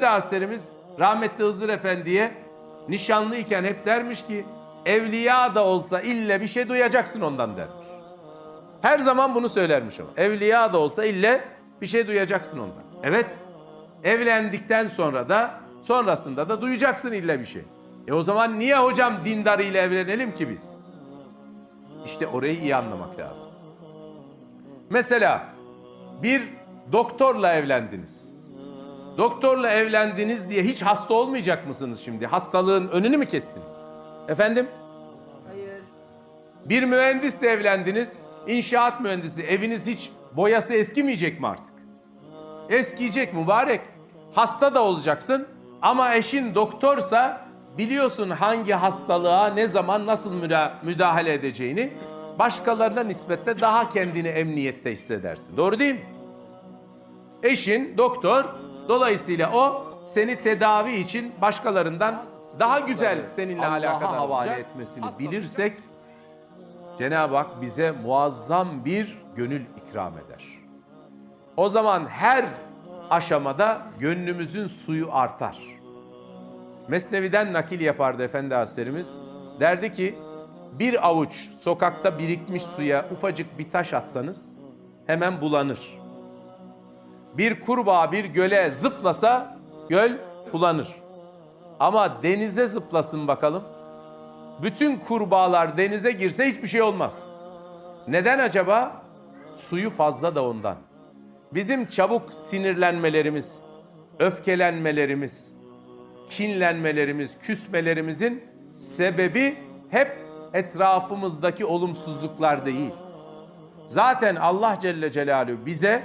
derslerimiz rahmetli Hızır Efendi'ye nişanlıyken hep dermiş ki evliya da olsa ille bir şey duyacaksın ondan dermiş. Her zaman bunu söylermiş ama. Evliya da olsa ille bir şey duyacaksın ondan. Evet. Evlendikten sonra da sonrasında da duyacaksın ille bir şey. E o zaman niye hocam dindar ile evlenelim ki biz? İşte orayı iyi anlamak lazım. Mesela bir doktorla evlendiniz. Doktorla evlendiniz diye hiç hasta olmayacak mısınız şimdi? Hastalığın önünü mü kestiniz? Efendim? Hayır. Bir mühendisle evlendiniz. İnşaat mühendisi. Eviniz hiç boyası eskimeyecek mi artık? Eskiyecek mübarek. Hasta da olacaksın ama eşin doktorsa biliyorsun hangi hastalığa ne zaman nasıl müda- müdahale edeceğini başkalarına nispetle daha kendini emniyette hissedersin. Doğru değil mi? Eşin doktor. Dolayısıyla o seni tedavi için başkalarından daha güzel seninle Allah'a alakadar havale olacak. etmesini bilirsek Cenab-ı Hak bize muazzam bir gönül ikram eder. O zaman her aşamada gönlümüzün suyu artar. Mesnevi'den nakil yapardı Efendi Hazretlerimiz. Derdi ki bir avuç sokakta birikmiş suya ufacık bir taş atsanız hemen bulanır. Bir kurbağa bir göle zıplasa göl bulanır. Ama denize zıplasın bakalım. Bütün kurbağalar denize girse hiçbir şey olmaz. Neden acaba? Suyu fazla da ondan. Bizim çabuk sinirlenmelerimiz, öfkelenmelerimiz, kinlenmelerimiz, küsmelerimizin sebebi hep etrafımızdaki olumsuzluklar değil. Zaten Allah Celle Celaluhu bize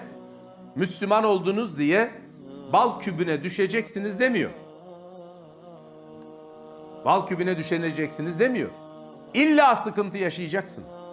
Müslüman oldunuz diye bal kübüne düşeceksiniz demiyor. Bal kübüne düşeneceksiniz demiyor. İlla sıkıntı yaşayacaksınız.